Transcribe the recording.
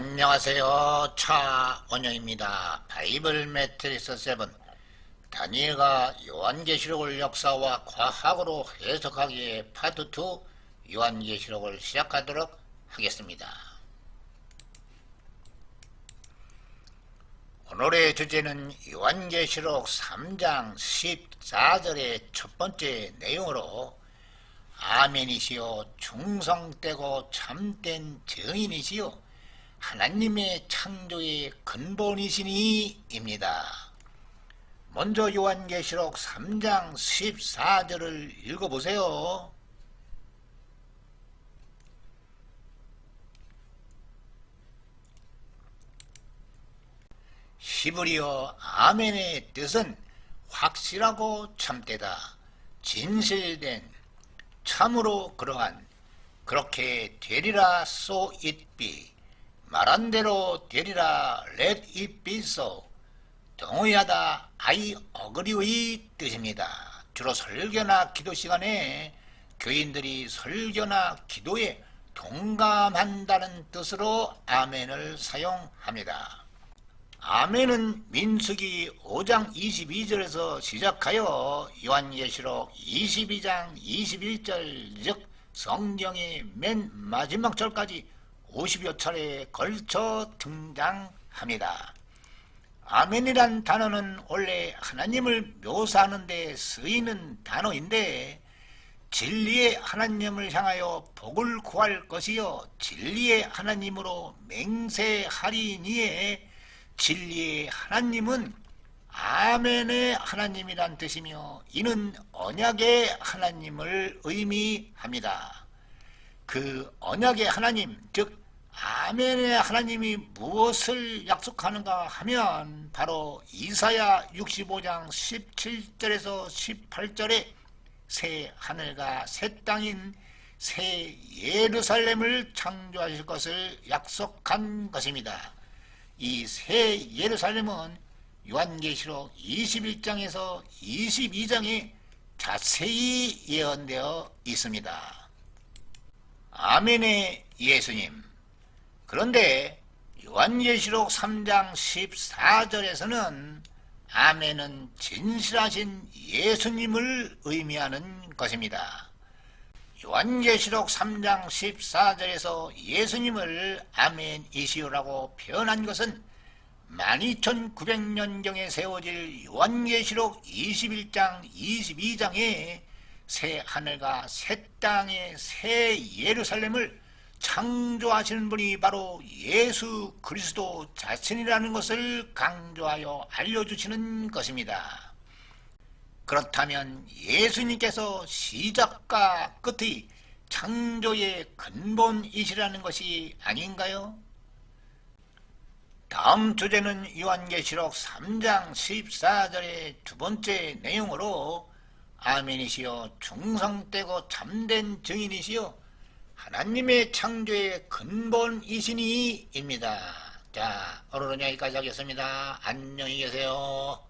안녕하세요. 차원영입니다. 바이블 매트리스 7 다니엘과 요한계시록을 역사와 과학으로 해석하기의 파트 2 요한계시록을 시작하도록 하겠습니다. 오늘의 주제는 요한계시록 3장 14절의 첫 번째 내용으로 아멘이시요 충성되고 참된 증인이시요 하나님의 창조의 근본이시니입니다. 먼저 요한계시록 3장 14절을 읽어보세요. 히브리어 아멘의 뜻은 확실하고 참되다, 진실된, 참으로 그러한, 그렇게 되리라 so it be, 말한 대로 되리라 let it be so, 동의하다 I agree의 뜻입니다. 주로 설교나 기도 시간에 교인들이 설교나 기도에 동감한다는 뜻으로 아멘을 사용합니다. 아멘은 민수기 5장 22절에서 시작하여 요한계시록 22장 21절 즉 성경의 맨 마지막 절까지 50여 차례에 걸쳐 등장합니다. 아멘이란 단어는 원래 하나님을 묘사하는 데 쓰이는 단어인데 진리의 하나님을 향하여 복을 구할 것이요 진리의 하나님으로 맹세하리니에 진리의 하나님은 아멘의 하나님이란 뜻이며 이는 언약의 하나님을 의미합니다. 그 언약의 하나님 즉 아멘의 하나님이 무엇을 약속하는가 하면 바로 이사야 65장 17절에서 18절에 새 하늘과 새 땅인 새 예루살렘을 창조하실 것을 약속한 것입니다. 이 새 예루살렘은 요한계시록 21장에서 22장에 자세히 예언되어 있습니다. 아멘의 예수님 그런데 요한계시록 3장 14절에서는 아멘은 진실하신 예수님을 의미하는 것입니다. 요한계시록 3장 14절에서 예수님을 아멘이시오라고 표현한 것은 12900년경에 세워질 요한계시록 21장 22장에 새 하늘과 새 땅의 새 예루살렘을 창조하시는 분이 바로 예수 그리스도 자신이라는 것을 강조하여 알려주시는 것입니다. 그렇다면 예수님께서 시작과 끝의 창조의 근본이시라는 것이 아닌가요? 다음 주제는 요한계시록 3장 14절의 두 번째 내용으로 아멘이시여 충성되고 참된 증인이시여 하나님의 창조의 근본이시니입니다. 자, 오늘은 여기까지 하겠습니다. 안녕히 계세요.